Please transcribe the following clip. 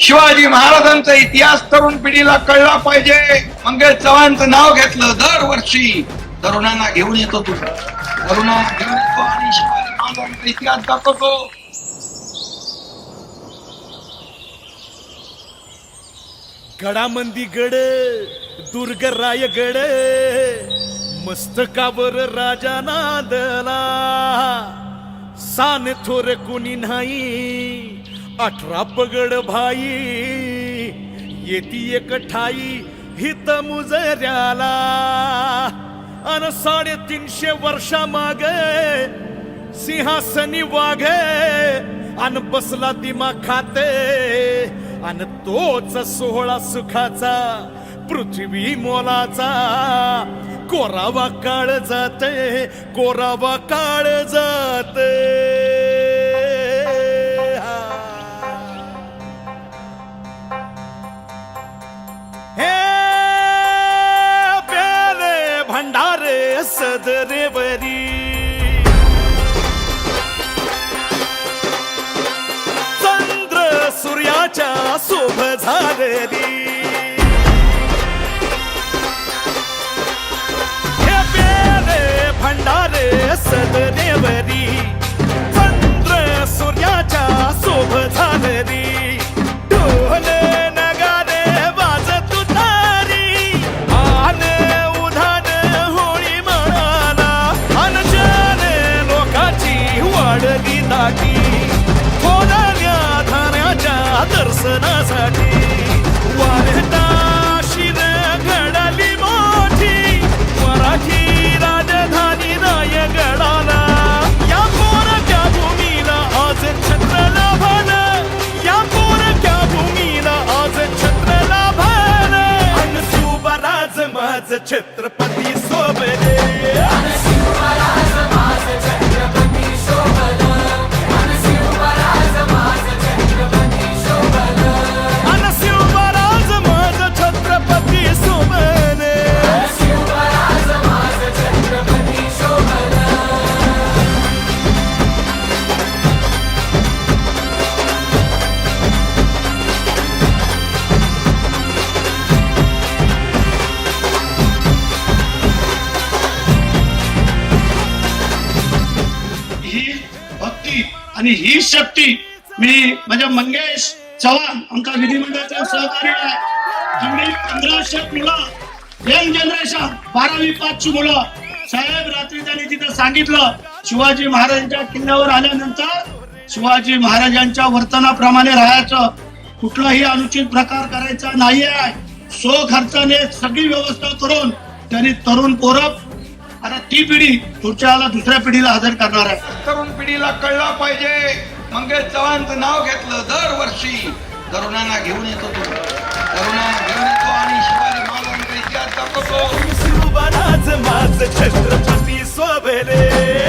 शिवाजी महाराजांचा इतिहास तरुण पिढीला कळला पाहिजे. मंगल चव्हाणचं नाव घेतलं दरवर्षी. तरुणांना घेऊन येतो तू. तरुणांना घेऊन येतो आणि शिवाजी महाराजांचा इतिहास दाखवतो. गडामंदी गड दुर्ग रायगड मस्तकावर राजा नादला. सान थोर कुणी नाही. अठरा पगड भाई येती एक ठाई हित मुजऱ्याला. अन साडेतीनशे वर्षा माग सिंहासनी वाघ अन बसला दिमा खाते. अन तोच सोहळा सुखाचा पृथ्वी मोलाचा. कोरावा काळ जाते कोरावा काळ जाते. சதுரவரீ वाढली दाटी धान्याच्या दर्शनासाठी? वाढता शिर घडली मोठी मराठी राजधानी रायगडाला. या पोरक्या भूमीला आज छत्र लाभलं या पोरक्या भूमीला आज छत्र लाभलं सुबराज माझ छत्र आणि ही शक्ती मी म्हणजे मंगेश चव्हाण आमचा विधिमंडळाचा सहकारी आहे. आम्ही पंधराशे मुलं यंग जनरेशन बारावी पाचची मुलं. साहेब रात्री त्यांनी तिथं सांगितलं शिवाजी महाराजांच्या किल्ल्यावर आल्यानंतर शिवाजी महाराजांच्या वर्तनाप्रमाणे राहायचं. कुठलाही अनुचित प्रकार करायचा नाही आहे सो खर्चाने सगळी व्यवस्था करून त्यांनी तरुण पोरं आता ती पिढी पुढच्या दुसऱ्या पिढीला हजर करणार आहे. तरुण पिढीला कळला पाहिजे. मंगल चव्हाणचं नाव घेतलं दरवर्षी. तरुणांना घेऊन येतो तू. तरुणांना घेऊन येतो आणि शिवाजी महाराजांचा इतिहास दाखवतो. माझ छत्रपती सोबले.